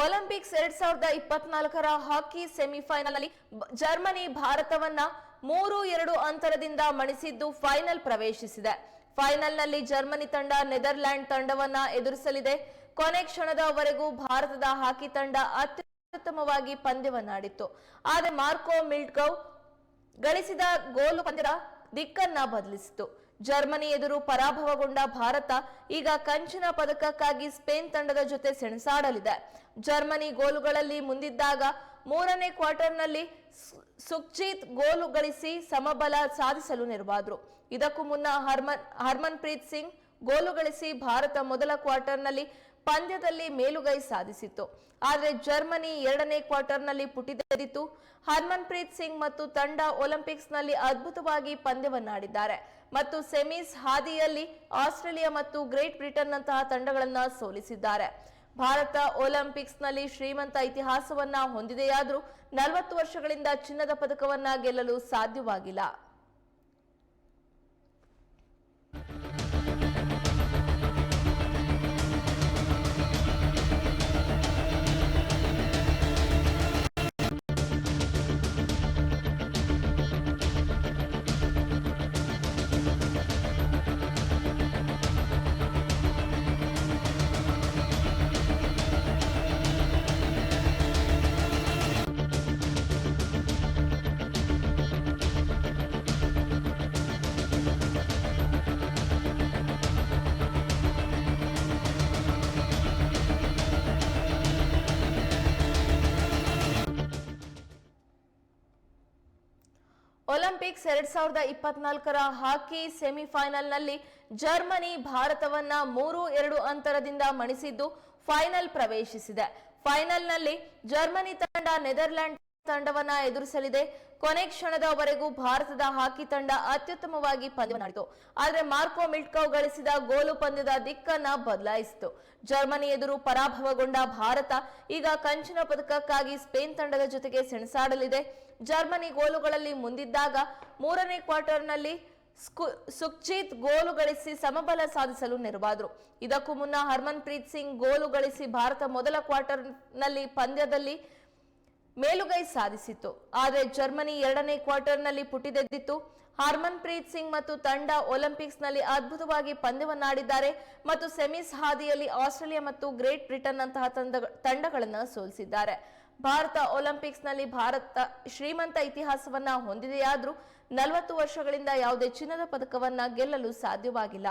Olympics ಎರಡ್ ಸಾವಿರದ ಇಪ್ಪತ್ನಾಲ್ಕರ ಹಾಕಿ ಸೆಮಿಫೈನಲ್ನಲ್ಲಿ ಜರ್ಮನಿ ಭಾರತವನ್ನ ಮೂರು ಎರಡು ಅಂತರದಿಂದ ಮಣಿಸಿದ್ದು ಫೈನಲ್ ಪ್ರವೇಶಿಸಿದೆ. ಫೈನಲ್ನಲ್ಲಿ ಜರ್ಮನಿ ತಂಡ ನೆದರ್ಲ್ಯಾಂಡ್ ತಂಡವನ್ನ ಎದುರಿಸಲಿದೆ. ಕೊನೆ ಕ್ಷಣದವರೆಗೂ ಭಾರತದ ಹಾಕಿ ತಂಡ ಅತ್ಯುತ್ತಮವಾಗಿ ಪಂದ್ಯವನ್ನಾಡಿತ್ತು. ಆದರೆ ಮಾರ್ಕೋ ಮಿಲ್ಟ್ಗೌ ಗಳಿಸಿದ ಗೋಲು ಪಂದ್ಯದ ದಿಕ್ಕನ್ನ ಬದಲಿಸಿತು. ಜರ್ಮನಿ ಎದುರು ಪರಾಭವಗೊಂಡ ಭಾರತ ಈಗ ಕಂಚಿನ ಪದಕಕ್ಕಾಗಿ ಸ್ಪೇನ್ ತಂಡದ ಜೊತೆ ಸೆಣಸಾಡಲಿದೆ. ಜರ್ಮನಿ ಗೋಲುಗಳಲ್ಲಿ ಮುಂದಿದ್ದಾಗ ಮೂರನೇ ಕ್ವಾರ್ಟರ್ನಲ್ಲಿ ಸುಖ್ಜೀತ್ ಗೋಲು ಗಳಿಸಿ ಸಮಬಲ ಸಾಧಿಸಲು ನೆರವಾದ್ರು. ಇದಕ್ಕೂ ಮುನ್ನ ಹರ್ಮನ್ ಹರ್ಮನ್ ಪ್ರೀತ್ ಸಿಂಗ್ ಗೋಲು ಗಳಿಸಿ ಭಾರತ ಮೊದಲ ಕ್ವಾರ್ಟರ್ನಲ್ಲಿ ಪಂದ್ಯದಲ್ಲಿ ಮೇಲುಗೈ ಸಾಧಿಸಿತ್ತು. ಆದರೆ ಜರ್ಮನಿ ಎರಡನೇ ಕ್ವಾರ್ಟರ್ನಲ್ಲಿ ಪುಟಿದೆದ್ದಿತ್ತು ಹರ್ಮನ್ಪ್ರೀತ್ ಸಿಂಗ್ ಮತ್ತು ತಂಡ ಒಲಿಂಪಿಕ್ಸ್ನಲ್ಲಿ ಅದ್ಭುತವಾಗಿ ಪಂದ್ಯವನ್ನಾಡಿದ್ದಾರೆ. ಮತ್ತು ಸೆಮೀಸ್ ಹಾದಿಯಲ್ಲಿ ಆಸ್ಟ್ರೇಲಿಯಾ ಮತ್ತು ಗ್ರೇಟ್ ಬ್ರಿಟನ್ ನಂತಹ ತಂಡಗಳನ್ನ ಸೋಲಿಸಿದ್ದಾರೆ. ಭಾರತ ಒಲಿಂಪಿಕ್ಸ್ನಲ್ಲಿ ಶ್ರೀಮಂತ ಇತಿಹಾಸವನ್ನ ಹೊಂದಿದೆಯಾದರೂ ನಲವತ್ತು ವರ್ಷಗಳಿಂದ ಚಿನ್ನದ ಪದಕವನ್ನ ಗೆಲ್ಲಲು ಸಾಧ್ಯವಾಗಿಲ್ಲ. ಒಲಿಂಪಿಕ್ಸ್ ಎರಡ್ ಸಾವಿರದ ಇಪ್ಪತ್ನಾಲ್ಕರ ಹಾಕಿ ಸೆಮಿಫೈನಲ್ನಲ್ಲಿ ಜರ್ಮನಿ ಭಾರತವನ್ನ ಮೂರು ಎರಡು ಅಂತರದಿಂದ ಮಣಿಸಿದ್ದು ಫೈನಲ್ ಪ್ರವೇಶಿಸಿದೆ. ಫೈನಲ್ನಲ್ಲಿ ಜರ್ಮನಿ ತಂಡ ನೆದರ್ಲ್ಯಾಂಡ್ ತಂಡವನ್ನ ಎದುರಿಸಲಿದೆ. ಕೊನೆ ಕ್ಷಣದವರೆಗೂ ಭಾರತದ ಹಾಕಿ ತಂಡ ಅತ್ಯುತ್ತಮವಾಗಿ ಪಂದ್ಯವನ್ನಾಡಿತು ಆದರೆ ಮಾರ್ಕೋ ಮಿಲ್ಟ್ಕೌ ಗಳಿಸಿದ ಗೋಲು ಪಂದ್ಯದ ದಿಕ್ಕನ್ನ ಬದಲಾಯಿಸಿತು. ಜರ್ಮನಿ ಎದುರು ಪರಾಭವಗೊಂಡ ಭಾರತ ಈಗ ಕಂಚಿನ ಪದಕಕ್ಕಾಗಿ ಸ್ಪೇನ್ ತಂಡದ ಜೊತೆಗೆ ಸೆಣಸಾಡಲಿದೆ. ಜರ್ಮನಿ ಗೋಲುಗಳಲ್ಲಿ ಮುಂದಿದ್ದಾಗ ಮೂರನೇ ಕ್ವಾರ್ಟರ್ನಲ್ಲಿ ಸುಖ್ಜೀತ್ ಗೋಲು ಗಳಿಸಿ ಸಮಬಲ ಸಾಧಿಸಲು ನೆರವಾದರು. ಇದಕ್ಕೂ ಮುನ್ನ ಹರ್ಮನ್ ಪ್ರೀತ್ ಸಿಂಗ್ ಗೋಲು ಗಳಿಸಿ ಭಾರತ ಮೊದಲ ಕ್ವಾರ್ಟರ್ನಲ್ಲಿ ಪಂದ್ಯದಲ್ಲಿ ಮೇಲುಗೈ ಸಾಧಿಸಿತ್ತು. ಆದರೆ ಜರ್ಮನಿ ಎರಡನೇ ಕ್ವಾರ್ಟರ್ನಲ್ಲಿ ಪುಟಿದೆದ್ದಿತ್ತು. ಹರ್ಮನ್ ಪ್ರೀತ್ ಸಿಂಗ್ ಮತ್ತು ತಂಡ ಒಲಿಂಪಿಕ್ಸ್ನಲ್ಲಿ ಅದ್ಭುತವಾಗಿ ಪಂದ್ಯವನ್ನಾಡಿದ್ದಾರೆ ಮತ್ತು ಸೆಮೀಸ್ ಹಾದಿಯಲ್ಲಿ ಆಸ್ಟ್ರೇಲಿಯಾ ಮತ್ತು ಗ್ರೇಟ್ ಬ್ರಿಟನ್ ನಂತಹ ತಂಡ- ತಂಡಗಳನ್ನು ಸೋಲಿಸಿದ್ದಾರೆ. ಭಾರತ ಒಲಿಂಪಿಕ್ಸ್ನಲ್ಲಿ ಭಾರತ ಶ್ರೀಮಂತ ಇತಿಹಾಸವನ್ನ ಹೊಂದಿದೆಯಾದರೂ ನಲವತ್ತು ವರ್ಷಗಳಿಂದ ಯಾವುದೇ ಚಿನ್ನದ ಪದಕವನ್ನ ಗೆಲ್ಲಲು ಸಾಧ್ಯವಾಗಿಲ್ಲ.